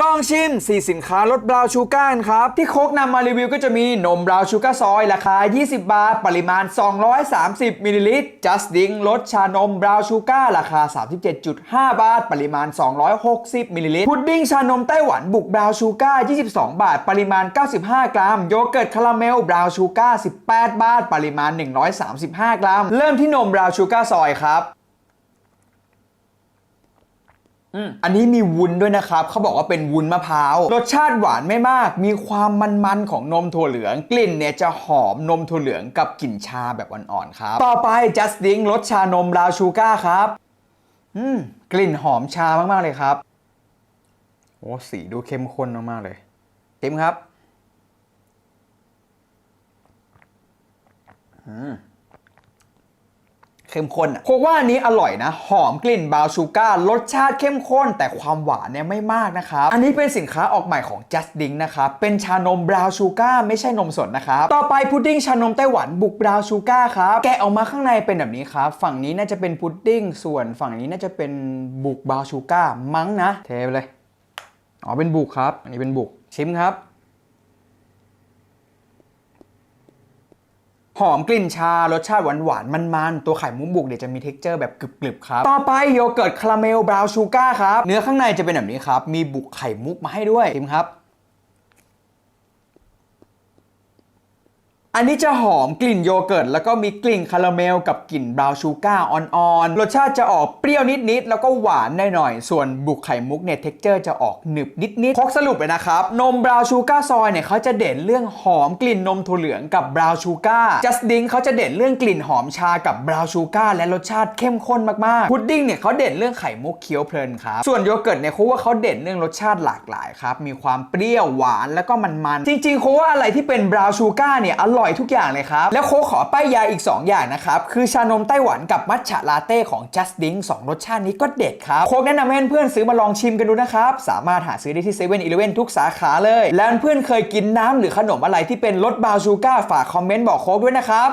ลองชิม 4 สินค้าลดบราวน์ชูการ์ครับ ที่โคกนำมารีวิวก็จะมีนมบราวน์ชูการ์ซอย ราคา 20 บาท ปริมาณ 230มิลลิลิตร Just Drink รสชานมบราวน์ชูการ์ราคา 37.5 บาท ปริมาณ 260มิลลิลิตรพุดดิ้งชานมไต้หวันบุกบราวน์ชูการ์22 บาท ปริมาณ 95 กรัม โยเกิร์ตคาราเมลบราวน์ชูการ์18 บาท ปริมาณ 135 กรัม เริ่มที่นมบราวน์ชูการ์ซอยครับ อันนี้มีวุ้นด้วยนะครับ เขาบอกว่าเป็นวุ้นมะพร้าว รสชาติหวานไม่มาก มีความมันๆของนมถั่วเหลือง กลิ่นเนี่ยจะหอมนมถั่วเหลืองกับกลิ่นชาแบบอ่อนๆครับ ต่อไป Just Drink รสชานมราชูการ์ครับ อืม กลิ่นหอมชามากๆเลยครับ โอ้สีดูเข้มข้นมากๆเลย เต็มครับ เข้มข้นอะโคกว่าอันนี้อร่อยนะ หอมกลิ่นบราวน์ชูการ์รสชาติเข้มข้น แต่ความหวานเนี่ยไม่มากนะครับ อันนี้เป็นสินค้าออกใหม่ของ Just Drink นะครับ เป็นชานมบราวน์ชูการ์ไม่ใช่นมสดนะครับ ต่อไปพุดดิ้งชานมไต้หวันบุกบราวน์ชูการ์ครับ แกะออกมาข้างในเป็นแบบนี้ครับ ฝั่งนี้น่าจะเป็นพุดดิ้ง ส่วนฝั่งนี้น่าจะเป็นบุกบราวน์ชูการ์มั้งนะ เทไปเลย อ๋อ เป็นบุกครับ อันนี้เป็นบุก ชิมครับ อมกลิ่นชารสชาติหวานหวานๆมันๆตัวไข่มุกบุกเดี๋ยวจะมีเท็กเจอร์แบบกรึบๆครับ ต่อไปโยเกิร์ตคาราเมลบราวน์ชูการ์ครับ เนื้อข้างในจะเป็นแบบนี้ครับ มีบุกไข่มุกมาให้ด้วยทิมครับ อันนี้จะหอมกลิ่นโยเกิร์ต แล้วก็มีกลิ่นคาราเมลกับกลิ่นบราวน์ชูการ์อ่อนๆ รสชาติจะออกเปรี้ยวนิดๆ แล้วก็หวานหน่อยๆ ส่วนบุกไข่มุกเนี่ยเท็กเจอร์จะออกหนึบนิดๆพกสรุปเลยนะครับ นมบราวน์ชูการ์ซอยเนี่ยเขาจะเด่นเรื่องหอมกลิ่นนมถั่วเหลืองกับบราวน์ชูการ์จัสดิงเขาจะเด่นเรื่องกลิ่นหอมชากับบราวน์ชูการ์และรสชาติเข้มข้นมากๆพุดดิ้งเนี่ยเขาเด่นเรื่องไข่มุกเคี้ยวเพลินครับส่วนโยเกิร์ตเนี่ยเขาว่าเขาเด่นเรื่องรสชาติหลากหลายครับมีความเปรี้ยวหวานแล้วก็มันๆจริงๆเขาว่าอะไรที่เป็นบราวน์ชูการ์เนี่ยอร่อย่อยทุกอย่างเลยครับ แล้วโค้กขอป้ายยาอีก 2 อย่างนะครับ คือชานมไต้หวันกับมัทฉะลาเต้ของ Just Drink สองรสชาตินี้ก็เด็ดครับ โค้กแนะนำให้เพื่อนซื้อมาลองชิมกันดูนะครับ สามารถหาซื้อได้ที่เซเว่นอีเลฟเว่นทุกสาขาเลย แล้วเพื่อนเคยกินน้ำหรือขนมอะไรที่เป็นรสบราวชูการ์ฝากคอมเมนต์บอกโค้กด้วยนะครับ